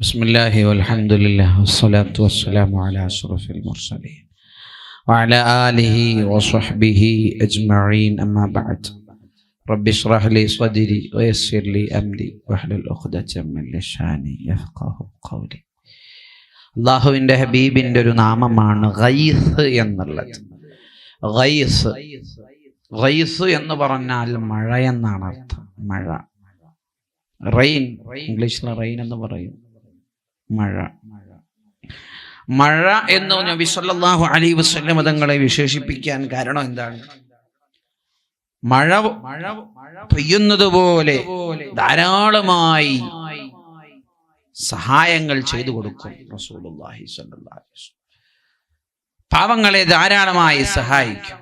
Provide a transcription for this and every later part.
بسم الله والحمد لله والصلاة والسلام على أشرف المرسلين وعلى آله وصحبه أجمعين أما بعد رب اشرح لي صدري ويسر لي أمري واحلل عقدة من لساني يفقه قولي അള്ളാഹുവിൻ്റെ ഹബീബിൻ്റെ ഒരു നാമമാണ് ഗൈസ് എന്നുള്ളത് ഗൈസ് ഗൈസ് എന്ന് പറഞ്ഞാൽ മഴ എന്നാണ് അർത്ഥം മഴ റെയിൻ ഇംഗ്ലീഷിൽ റെയിൻ എന്ന് പറയും മഴ. മഴ എന്ന് നബി സല്ലല്ലാഹു അലൈഹി വസല്ലം തങ്ങളെ വിശേഷിപ്പിക്കാൻ കാരണം എന്താണ്? മഴ മഴ പെയ്യുന്നത് പോലെ ധാരാളമായി സഹായങ്ങൾ ചെയ്തു കൊടുക്കും റസൂലുള്ളാഹി പാവങ്ങളെ ധാരാളമായി സഹായിക്കും.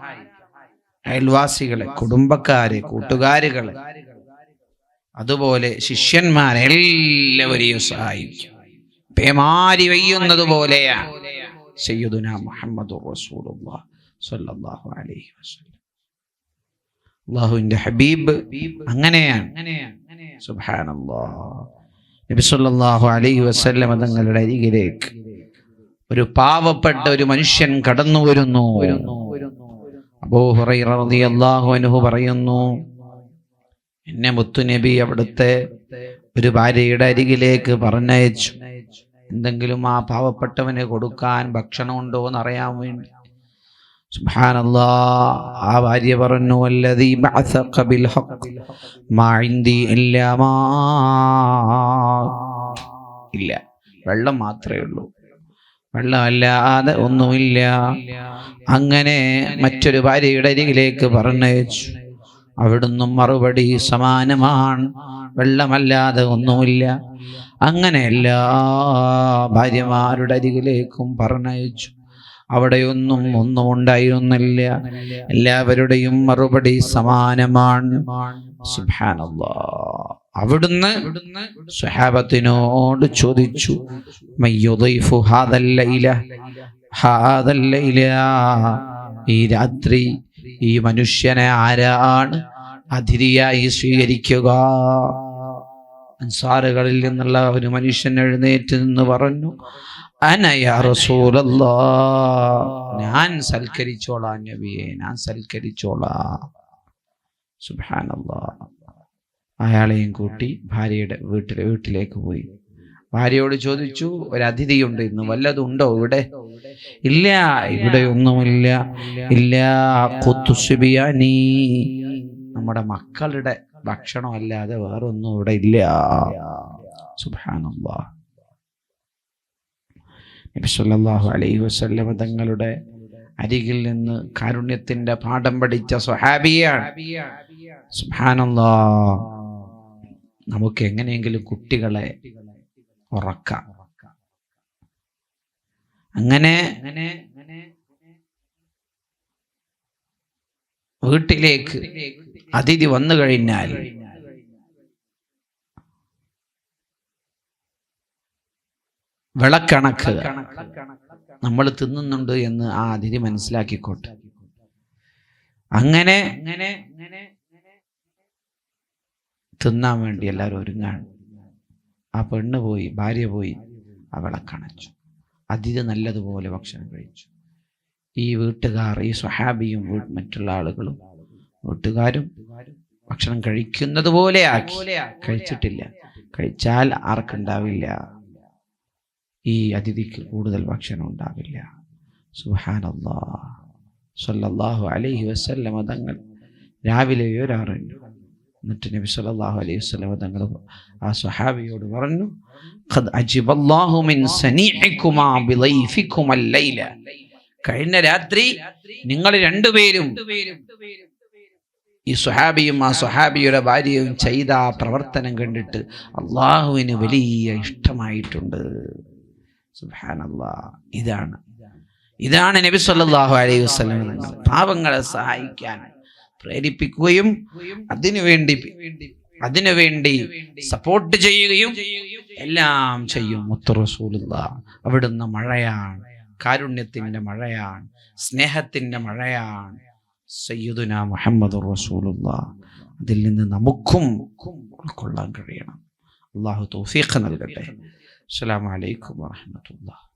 അയൽവാസികളെ കുടുംബക്കാരെ കൂട്ടുകാരുകളെ. അതുപോലെ ശിഷ്യന്മാരെ എല്ലാവരെയും സഹായിക്കും. പേമാരി വെയ്യുന്നത് പോലെയാണ് സയ്യിദുന മുഹമ്മദ് സ്വല്ലല്ലാഹു അലൈഹി വസല്ലം. അള്ളാഹുവിന്റെ ഹബീബ് അങ്ങനെയാണ്. നബി സല്ലല്ലാഹു അലൈഹി വസല്ലം തങ്ങളുടെ അരികിലേക്ക് ഒരു പാവപ്പെട്ട ഒരു മനുഷ്യൻ കടന്നു വരുന്നു. റളിയല്ലാഹു അൻഹു പറയുന്നു എന്നെ മുത്തുനബി അവിടുത്തെ ഒരു ഭാര്യയുടെ അരികിലേക്ക് പറഞ്ഞയച്ചു. എന്തെങ്കിലും ആ പാവപ്പെട്ടവന് കൊടുക്കാൻ ഭക്ഷണം ഉണ്ടോ എന്ന് അറിയാൻ വേണ്ടി ആ ഭാര്യ പറഞ്ഞു ബിൽ ഹഖ് ഇല്ല വെള്ളം മാത്രമേ ഉള്ളൂ. വെള്ളമല്ലാതെ ഒന്നുമില്ല. അങ്ങനെ മറ്റൊരു ഭാര്യയുടെ അരികിലേക്ക് പറഞ്ഞയച്ചു. അവിടുന്ന് മറുപടി സമാനമാണ്. വെള്ളമല്ലാതെ ഒന്നുമില്ല. അങ്ങനെ എല്ലാ ഭാര്യമാരുടെ അരികിലേക്കും പറഞ്ഞയച്ചു. അവിടെയൊന്നും ഒന്നും ഉണ്ടായിരുന്നില്ല. എല്ലാവരുടെയും മറുപടി സമാനമാണ്. അവിടുന്ന് സുഹാബത്തിനോട് ചോദിച്ചു ഈ രാത്രി ഈ മനുഷ്യനെ ആരാണ് അതിഥിയായി സ്വീകരിക്കുക? അൻസാറുകളിൽ നിന്നുള്ള ഒരു മനുഷ്യൻ എഴുന്നേറ്റ് നിന്ന് പറഞ്ഞു അനയാ ഞാൻ സൽക്കരിച്ചോളാം നബിയെ ഞാൻ സൽക്കരിച്ചോളാം. അയാളെയും കൂട്ടി ഭാര്യയുടെ വീട്ടിൽ വീട്ടിലേക്ക് പോയി. ഭാര്യയോട് ചോദിച്ചു ഒരു അതിഥിയുണ്ട് ഇന്ന് വല്ലതുണ്ടോ ഇവിടെ? ഇല്ല ഇവിടെ ഒന്നുമില്ല. ഇല്ല കുത്തുസുബിയാനി നമ്മുടെ മക്കളുടെ ഭക്ഷണം അല്ലാതെ വേറൊന്നും ഇവിടെ ഇല്ല. സല്ലല്ലാഹു അലൈഹി വസല്ലമ തങ്ങളുടെ അരികിൽ നിന്ന് കാരുണ്യത്തിന്റെ പാഠം പഠിച്ച സ്വഹാബിയാണ്. സുബ്ഹാനല്ലാ. നമുക്ക് എങ്ങനെയെങ്കിലും കുട്ടികളെ ഉറക്കാം. അങ്ങനെ വീട്ടിലേക്ക് അതിഥി വന്നു കഴിഞ്ഞാൽ വിളക്കണക്ക് നമ്മൾ തിന്നുന്നുണ്ട് എന്ന് ആ അതിഥി മനസ്സിലാക്കിക്കോട്ടെ. അങ്ങനെ തിന്നാൻ വേണ്ടി എല്ലാവരും ഒരുങ്ങാണ് ആ പെണ്ണ് പോയി ഭാര്യ പോയി ആ വിളക്കണച്ചു. അതിഥി നല്ലതുപോലെ ഭക്ഷണം കഴിച്ചു. ഈ വീട്ടുകാർ ഈ സ്വഹാബിയും മറ്റുള്ള ആളുകളും വീട്ടുകാരും ഭക്ഷണം കഴിക്കുന്നത് പോലെ ആക്കി. കഴിച്ചിട്ടില്ല. കഴിച്ചാൽ ആർക്കുണ്ടാവില്ല ഈ അതിഥിക്ക് കൂടുതൽ ഭക്ഷണം ഉണ്ടാവില്ല. സുഹാനല്ലാ അലൈഹി വസ്ല്ല തങ്ങൾ രാവിലെ വരാറുണ്ട് എന്നിട്ട് നബി സല്ലാഹു അലൈഹി വസല്ലമ തങ്ങൾ ആ സ്വഹാബിയോട് പറഞ്ഞു കഴിഞ്ഞ രാത്രി നിങ്ങൾ രണ്ടുപേരും ഈ സുഹാബിയും ആ സുഹാബിയുടെ ഭാര്യയും ചെയ്ത ആ പ്രവർത്തനം കണ്ടിട്ട് അള്ളാഹുവിന് വലിയ ഇഷ്ടമായിട്ടുണ്ട്. ഇതാണ്. ഇതാണ് നബി സല്ലാഹു അലൈഹി തങ്ങൾ പാവങ്ങളെ സഹായിക്കാൻ പ്രേരിപ്പിക്കുകയും അതിനുവേണ്ടി അതിനുവേണ്ടി സപ്പോർട്ട് ചെയ്യുകയും എല്ലാം ചെയ്യും. റസൂലുള്ള. അവിടുന്ന് മഴയാണ്. കാരുണ്യത്തിന്റെ മഴയാണ് സ്നേഹത്തിന്റെ മഴയാണ്. സയ്യിദുന മുഹമ്മദ് റസൂലുള്ള. അതിൽ നിന്ന് നമുക്കും ഉൾക്കൊള്ളാൻ കഴിയണം. അള്ളാഹു തൗഫീഖ് നൽകട്ടെ. അസ്സലാമു അലൈക്കും വറഹ്മത്തുള്ളാഹി